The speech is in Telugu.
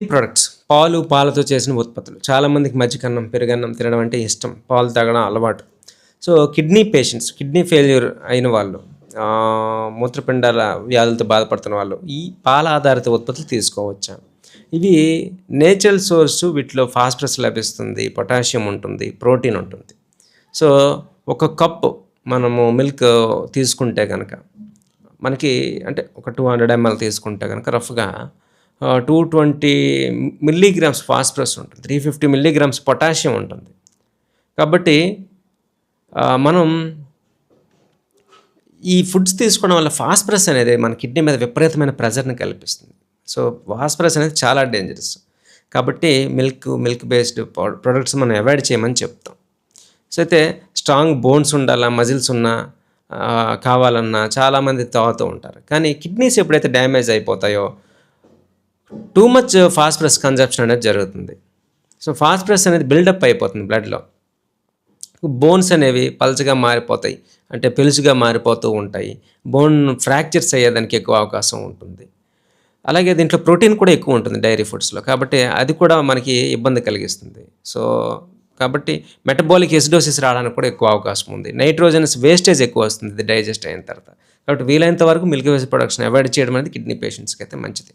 ప్రొడక్ట్స్ పాలు పాలతో చేసిన ఉత్పత్తులు. చాలామందికి మజ్జిగన్నం పెరుగన్నం తినడం అంటే ఇష్టం. పాలు తాగడం అలవాటు. So kidney patients kidney failure అయిన వాళ్ళు మూత్రపిండాల వ్యాధులతో బాధపడుతున్న వాళ్ళు ఈ పాల ఆధారిత ఉత్పత్తులు తీసుకోవచ్చా? ఇవి నేచురల్ సోర్స్ వీటిలో ఫాస్ఫరస్ లభిస్తుంది పొటాషియం ఉంటుంది ప్రోటీన్ ఉంటుంది. సో ఒక కప్పు మనము మిల్క్ తీసుకుంటే కనుక మనకి అంటే ఒక టూ హండ్రెడ్ ఎంఎల్ తీసుకుంటే కనుక రఫ్గా టూ ట్వంటీ మిల్లీగ్రామ్స్ ఫాస్ఫరస్ ఉంటుంది. త్రీ ఫిఫ్టీ మిల్లీగ్రామ్స్ పొటాషియం ఉంటుంది. కాబట్టి మనం ఈ ఫుడ్స్ తీసుకోవడం వల్ల ఫాస్ఫరస్ అనేది మన కిడ్నీ మీద విపరీతమైన ప్రెజర్ని కల్పిస్తుంది. సో ఫాస్ఫరస్ అనేది చాలా డేంజరస్ కాబట్టి మిల్క్ మిల్క్ బేస్డ్ ప్రొడక్ట్స్ మనం అవాయిడ్ చేయమని చెప్తాం. సో అయితే స్ట్రాంగ్ బోన్స్ ఉండాలా మజిల్స్ ఉన్నా కావాలన్నా చాలామంది తాగుతూ ఉంటారు. కానీ కిడ్నీస్ ఎప్పుడైతే డ్యామేజ్ అయిపోతాయో టూ మచ్ ఫాస్ఫరస్ కన్జప్షన్ అనేది జరుగుతుంది. సో ఫాస్ఫరస్ అనేది బిల్డప్ అయిపోతుంది బ్లడ్లో. బోన్స్ అనేవి పల్చగా మారిపోతాయి. అంటే పెలుసుగా మారిపోతూ ఉంటాయి. బోన్ ఫ్రాక్చర్స్ అయ్యేదానికి ఎక్కువ అవకాశం ఉంటుంది. అలాగే దీంట్లో ప్రోటీన్ కూడా ఎక్కువ ఉంటుంది డైరీ ఫుడ్స్లో. కాబట్టి అది కూడా మనకి ఇబ్బంది కలిగిస్తుంది. సో కాబట్టి మెటబాలిక్ ఎసిడోసిస్ రావడానికి కూడా ఎక్కువ అవకాశం ఉంది. నైట్రోజన్స్ వేస్టేజ్ ఎక్కువ వస్తుంది డైజెస్ట్ అయిన తర్వాత. కాబట్టి వీలైనంత వరకు మిల్క్ వేసి ప్రొడక్షన్ అవాయిడ్ చేయడం అనేది కిడ్నీ పేషెంట్స్కి అయితే మంచిది.